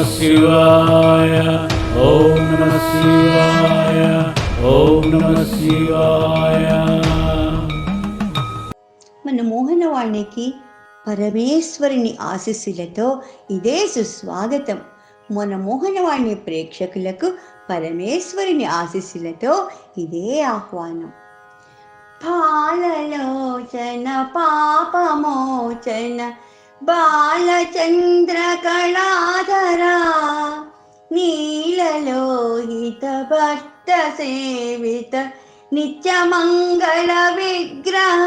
నమ శివాయ. ఓం నమ శివాయ. ఓం నమ శివాయ. మన మోహనవాణికి పరమేశ్వరుని ఆశీస్సులతో ఇదే సుస్వాగతం. మన మోహనవాణి ప్రేక్షకులకు పరమేశ్వరుని ఆశీస్సులతో ఇదే ఆహ్వానం. పాలలోచన పాపమోచన బాలచంద్ర కళాధరా నీలలోహిత భక్త సేవిత నిత్యమంగళ విగ్రహ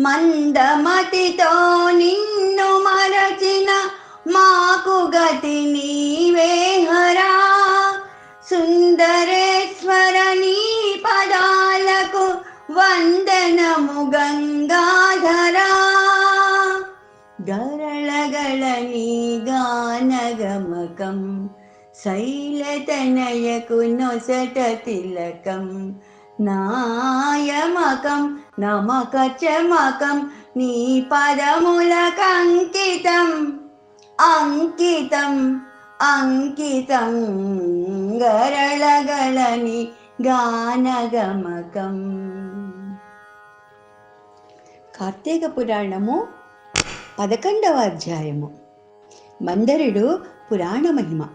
మందమతితో నిన్ను మరచిన మాకు గతి నీవే హరా. సుందరేశ్వర నీ పదాలకు వందనము గంగా గరళగళ నీ గానగమకం శైలతనయకు నొసట తిలకం నాయమకం నమక చమకం నీ పదములకంకితం అంకితం అంకితం గరళగళని గానగమకం కార్తీక పురాణము పదకొండవ అధ్యాయము. మందరుడు పురాణ మహిమ.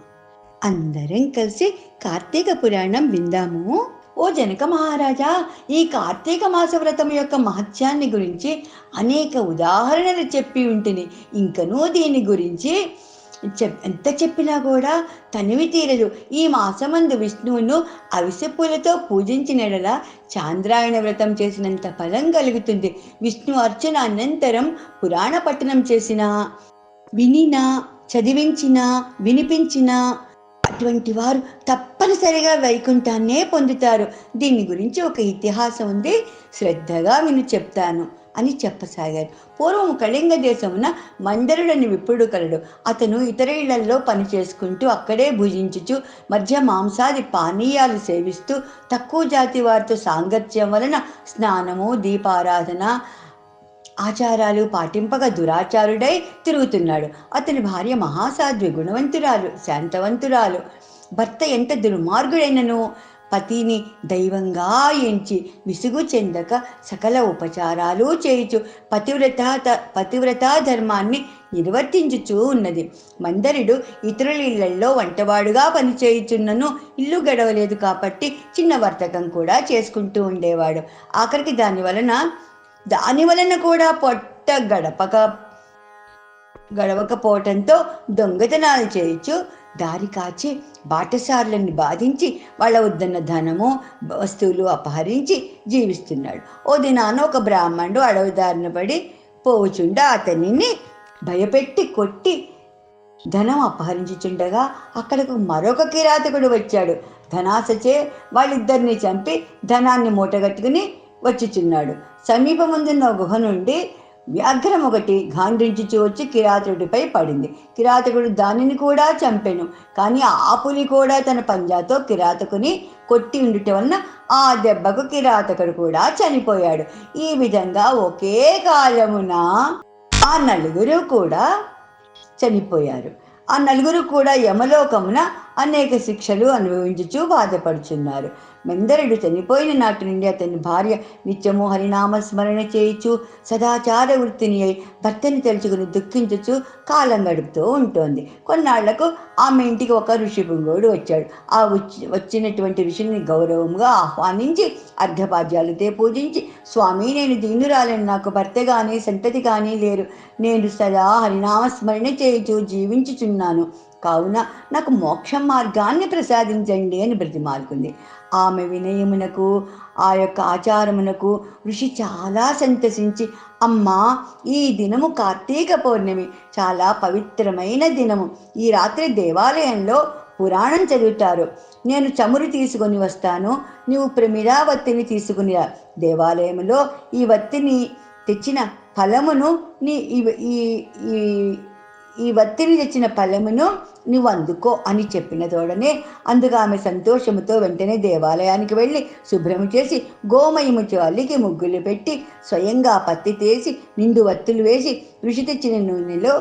అందరం కలిసి కార్తీక పురాణం విందాము. ఓ జనక మహారాజా ఈ కార్తీక మాస వ్రతం యొక్క మహత్యాన్ని గురించి అనేక ఉదాహరణలు చెప్పి ఉంటుంది ఇంకనూ దీని గురించి ఎంత చెప్పినా కూడా తనివి తీరదు. ఈ మాసమందు విష్ణువును అవిసె పూలతో పూజించినడల చాంద్రాయణ వ్రతం చేసినంత ఫలం కలుగుతుంది. విష్ణు అర్చన అనంతరం పురాణ పట్టణం చేసిన వినినా చదివించినా వినిపించిన అటువంటి వారు తప్పనిసరిగా వైకుంఠాన్నే పొందుతారు. దీని గురించి ఒక ఇతిహాసం ఉంది. శ్రద్ధగా విను చెప్తాను. అని చెప్పసాగారు పూర్వం కళింగ దేశమున మందరుడని విప్పుడు కలడు. అతను ఇతర ఇళ్ళలో పని చేసుకుంటూ అక్కడే భుజించుచు మధ్య మాంసాది పానీయాలు సేవిస్తూ తక్కువ జాతి వారితో సాంగత్యం వలన స్నానము దీపారాధన ఆచారాలు పాటింపగా దురాచారుడై తిరుగుతున్నాడు. అతని భార్య మహాసాధ్వి గుణవంతురాలు శాంతవంతురాలు. భర్త ఎంత దుర్మార్గుడైనను? పతిని దైవంగా ఎంచి విసుగు చెందక సకల ఉపచారాలు చేయుచు పతివ్రత పతివ్రతా ధర్మాన్ని నిర్వర్తించుచూ ఉన్నది. మందరుడు ఇతరుల ఇళ్ళలో వంటవాడుగా పనిచేయుచున్నను ఇల్లు గడవలేదు కాబట్టి చిన్న వర్తకం కూడా చేసుకుంటూ ఉండేవాడు. ఆఖరికి దాని వలన దాని వలన కూడా పొట్ట గడపక గడవకపోవటంతో దొంగతనాలు చేయొచ్చు దారి కాచి బాటసారులను బాధించి వాళ్ళ వద్దన్న ధనము వస్తువులు అపహరించి జీవిస్తున్నాడు. ఓ దినాన ఒక బ్రాహ్మణుడు అడవి దారిన పడి పోవుచుండా అతనిని భయపెట్టి కొట్టి ధనం అపహరించుచుండగా అక్కడకు మరొక కిరాతకుడు వచ్చాడు. ధనాసచే వాళ్ళిద్దరిని చంపి ధనాన్ని మూటగట్టుకుని వచ్చుచున్నాడు. సమీపముందున్న గుహ నుండి వ్యాఘ్రం ఒకటి గాండ్రించుచు వచ్చి కిరాతకుడిపై పడింది. కిరాతకుడు దానిని కూడా చంపెను. కానీ ఆ పులి కూడా తన పంజాతో కిరాతకుని కొట్టి ఉండుట వలన ఆ దెబ్బకు కిరాతకుడు కూడా చనిపోయాడు. ఈ విధంగా ఒకే కాలమున ఆ నలుగురు కూడా చనిపోయారు. ఆ నలుగురు కూడా యమలోకమున అనేక శిక్షలు అనుభవించుచు బాధపడుచున్నారు. మెందరుడు చనిపోయిన నాటి నుండి అతని భార్య నిత్యము హరినామ స్మరణ చేయుచు సదాచార వృత్తిని అయి భర్తని తలుచుకుని దుఃఖించుచు కాలం గడుపుతూ ఉంటుంది. కొన్నాళ్ళకు ఆమె ఇంటికి ఒక ఋషి పుంగోడు వచ్చాడు. ఆ వచ్చి వచ్చినటువంటి ఋషిని గౌరవంగా ఆహ్వానించి అర్ఘపాద్యాలతో పూజించి స్వామి నేను దీనురాలని నాకు భర్త కానీ సంతతి కానీ లేరు. నేను సదా హరినామ స్మరణ చేయుచు జీవించుచున్నాను. కావున నాకు మోక్ష మార్గాన్ని ప్రసాదించండి అని బ్రతిమాలుకుంది ఆమె వినయమునకు ఆ యొక్క ఆచారమునకు ఋషి చాలా సంతసించి అమ్మా ఈ దినము కార్తీక పౌర్ణమి చాలా పవిత్రమైన దినము. ఈ రాత్రి దేవాలయంలో పురాణం చదువుతారు. నేను చమురు తీసుకొని వస్తాను నీవు ప్రమిదావత్తిని తీసుకుని రా దేవాలయంలో ఈ వత్తిని తెచ్చిన ఫలమును నీ ఈ- ఈ ఈ వత్తిని తెచ్చిన ఫలమును నువ్వు అందుకో అని చెప్పిన తోడనే అందుకు ఆమె సంతోషముతో వెంటనే దేవాలయానికి వెళ్ళి శుభ్రం చేసి గోమయము చల్లికి ముగ్గులు పెట్టి స్వయంగా పత్తి తీసి నిండు వత్తులు వేసి ఋషి తెచ్చిన నూనెలో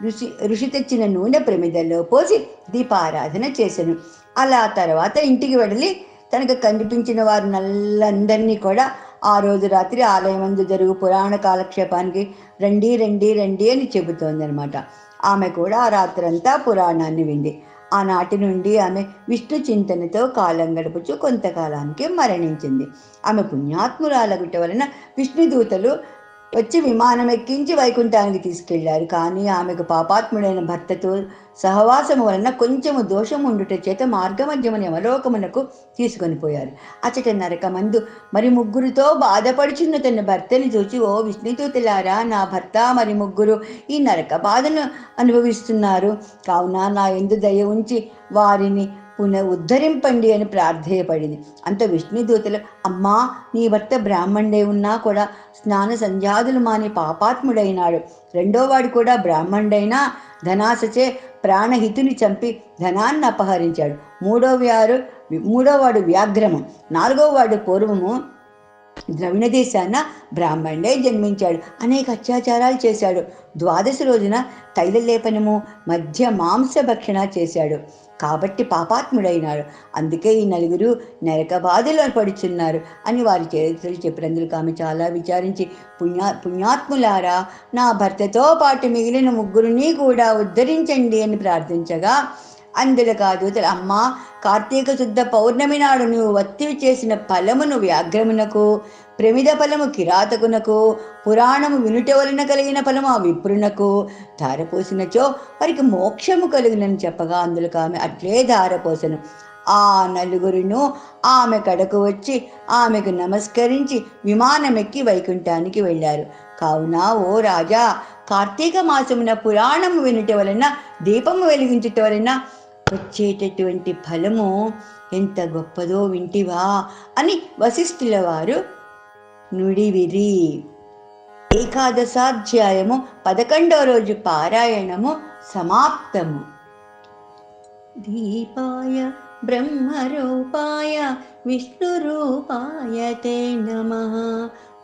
ఋషి ఋషి తెచ్చిన నూనె ప్రమిదల్లో పోసి దీపారాధన చేశాను అలా తర్వాత ఇంటికి వెళ్ళి తనకు కనిపించిన వారు నల్లందరినీ కూడా ఆ రోజు రాత్రి ఆలయం అందు జరుగు పురాణ కాలక్షేపానికి రండి రండి రండి అని చెబుతోంది అనమాట ఆమె కూడా ఆ రాత్రంతా పురాణాన్ని వింది. ఆనాటి నుండి ఆమె విష్ణు చింతనతో కాలం గడుపుచు కొంతకాలానికి మరణించింది. ఆమె పుణ్యాత్మురాలగుట వలన విష్ణుదూతలు వచ్చి విమానం ఎక్కించి వైకుంఠానికి తీసుకెళ్ళారు. కానీ ఆమెకు పాపాత్ముడైన భర్తతో సహవాసము వలన కొంచెము దోషం ఉండుట చేత మార్గమధ్యమని అవలోకమునకు తీసుకొని పోయారు. అచట నరకమందు మరి ముగ్గురితో బాధపడుచున్న తన భర్తని చూచి ఓ విష్ణుతూతులారా నా భర్త మరి ముగ్గురు ఈ నరక బాధను అనుభవిస్తున్నారు. కావున నా ఎందు దయ ఉంచి వారిని పునః ఉద్ధరింపండి అని ప్రార్థేయపడింది అంత విష్ణుదూతలు అమ్మా నీ భర్త బ్రాహ్మణుడై ఉన్నా కూడా స్నాన సంధ్యాదులు మాని పాపాత్ముడైనాడు. రెండో వాడు కూడా బ్రాహ్మణుడైనా ధనాశచే ప్రాణహితుని చంపి ధనాన్ని అపహరించాడు. మూడో వారు మూడోవాడు వ్యాఘ్రము నాలుగో వాడు పూర్వము ద్రవిణ దేశాన బ్రాహ్మణుడే జన్మించాడు. అనేక అత్యాచారాలు చేశాడు. ద్వాదశి రోజున తైలలేపనము మధ్య మాంస భక్షణ చేశాడు. కాబట్టి పాపాత్ముడైనాడు. అందుకే ఈ నలుగురు నరక బాధలో పడుచున్నారు అని వారి చరిత్రలు చెప్పినందుకు ఆమె చాలా విచారించి పుణ్యా పుణ్యాత్ములారా నా భర్తతో పాటు మిగిలిన ముగ్గురిని కూడా ఉద్ధరించండి అని ప్రార్థించగా అందులో కాదు అమ్మ కార్తీక శుద్ధ పౌర్ణమి నాడు నువ్వు వత్తివి చేసిన ఫలమును వ్యాఘ్రమునకు ప్రమిద ఫలము కిరాతకునకు పురాణము వినుట వలన కలిగిన ఫలము ఆ విప్రునకు ధారపోసినచో వారికి మోక్షము కలిగినని చెప్పగా అందులో ఆమె అట్లే ధారపోసను. ఆ నలుగురిను ఆమె కడకు వచ్చి ఆమెకు నమస్కరించి విమానమెక్కి వైకుంఠానికి వెళ్ళారు. కావున ఓ రాజా కార్తీక మాసమున పురాణము వినుట వలన దీపము వెలిగించుట వలన వచ్చేటటువంటి ఫలము ఎంత గొప్పదో వింటివా అని వశిష్ఠుల వారు నుడివిరి. ఏకాదశాధ్యాయము పదకొండవ రోజు పారాయణము సమాప్తము. దీపాయ బ్రహ్మరూపాయ విష్ణురూపాయ తే నమ.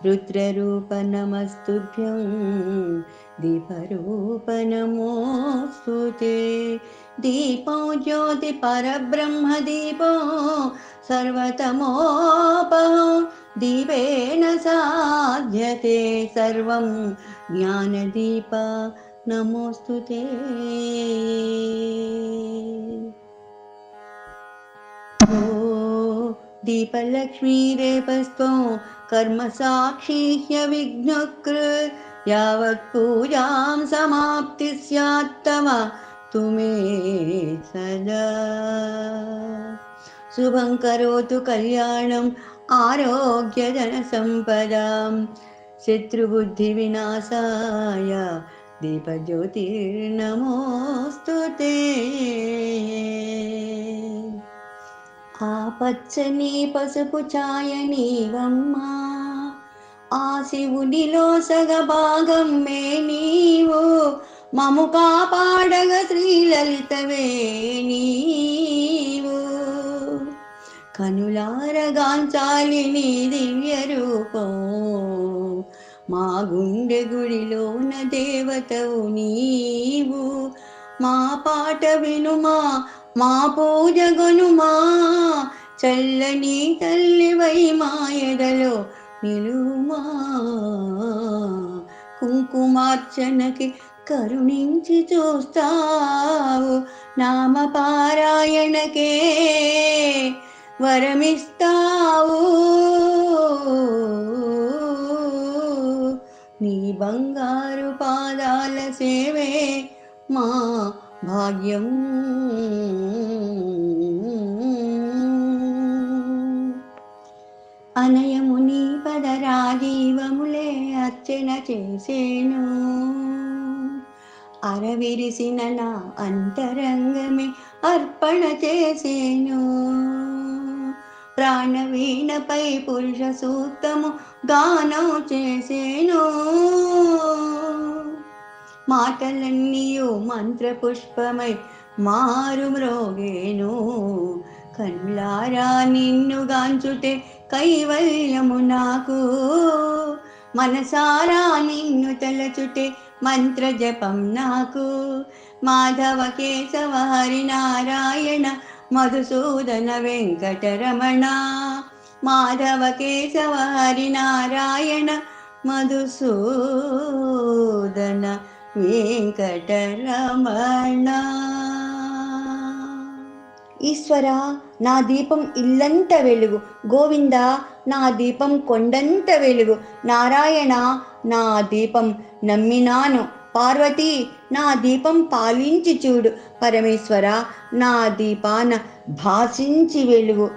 रुद्ररूपनमस्तुभ्यं दीपरूप नमोऽस्तु ते दीपो ज्योतिपरब्रह्मदीपो सर्वतमोप दीपेन साध्यते सर्वं ज्ञानदीप नमोऽस्तु ते। दीपलक्ष्मीरेपस्त्वं कर्मसाक्षी ह्यविघ्नकृ यावत् पूजां समाप्ति स्यात् तव तुमे सदा। शुभं करोतु कल्याणम् आरोग्यजनसम्पदां शत्रुबुद्धिविनाशाय दीपज्योतिर्नमोऽस्तु ते। ఆ పచ్చని పసుపు ఛాయ నీవమ్మా ఆ శివునిలో సగ భాగం మే నీవు మము కాపాడగ శ్రీలలితవే నీవు. కనులారగాంచాలి నీ దివ్య రూపం మా గుండె గుడిలోన దేవతవు నీవు మా పాట వినుమా మా పూజ గొనుమా చల్లని తల్లివై మాయదలో నిలుమా కుంకుమార్చనకి కరుణించి చూస్తావు నామ పారాయణకే వరమిస్తావు. నీ బంగారు పాదాల సేవే మా భాగ్యం అనయముని పదరాజీవములే అర్చన చేసేను. అరవిరిసిన నా అంతరంగమే అర్పణ చేసేను. ప్రాణవీణపై పురుష సూక్తము గానం చేసేను. మాటలన్నీయు మంత్రపుష్పమై మారు మ్రోగేను కళ్ళారా నిన్ను గాంచుటే కైవల్యము నాకు. మనసారా నిన్ను తలచుటే మంత్ర జపం నాకు. మాధవ కేశవ హరినారాయణ మధుసూదన వెంకటరమణ. మాధవ కేశవ హరినారాయణ మధుసూదన వెంకటరమణ. ఈశ్వర నా దీపం ఇల్లంత వెలుగు. గోవింద నా దీపం కొండంత వెలుగు. నారాయణ నా దీపం నమ్మినాను. పార్వతి నా దీపం పాలించి చూడు. పరమేశ్వర నా దీపాన భాషించి వెలుగు.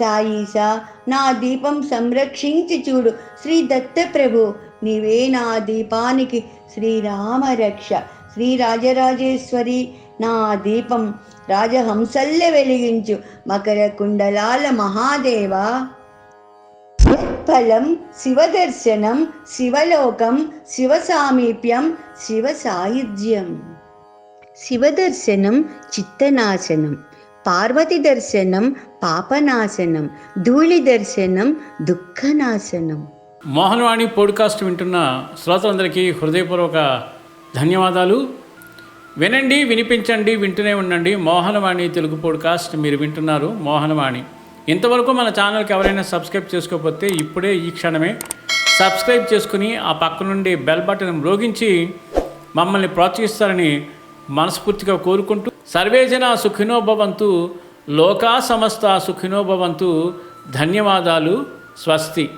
సాయిస నా దీపం సంరక్షించి చూడు. శ్రీ దత్తప్రభు నీవే నా దీపానికి శ్రీరామరక్ష శ్రీ రాజరాజేశ్వరి నా దీపం రాజహంసల్లె వెలిగించు మకర కుండలాల మహాదేవ. ఫలం శివదర్శనం శివలోకం శివ సామీప్యం శివ సాయుధ్యం శివదర్శనం చిత్తనాశనం పార్వతి దర్శనం పాపనాశనం ధూళి దర్శనం దుఃఖనాశనం. మోహనవాణి పోడ్కాస్ట్ వింటున్న శ్రోతలందరికీ హృదయపూర్వక ధన్యవాదాలు. వినండి వినిపించండి వింటూనే ఉండండి. మోహనవాణి తెలుగు పోడ్కాస్ట్ మీరు వింటున్నారు. మోహనవాణి. ఇంతవరకు మన ఛానల్కి ఎవరైనా సబ్స్క్రైబ్ చేసుకోకపోతే ఇప్పుడే ఈ క్షణమే సబ్స్క్రైబ్ చేసుకుని ఆ పక్క నుండి బెల్ బటన్ మ్రోగించి మమ్మల్ని ప్రోత్సహిస్తారని మనస్ఫూర్తిగా కోరుకుంటూ సర్వేజన సుఖినోభవంతు లోకా సమస్త సుఖినోభవంతు ధన్యవాదాలు. స్వస్తి.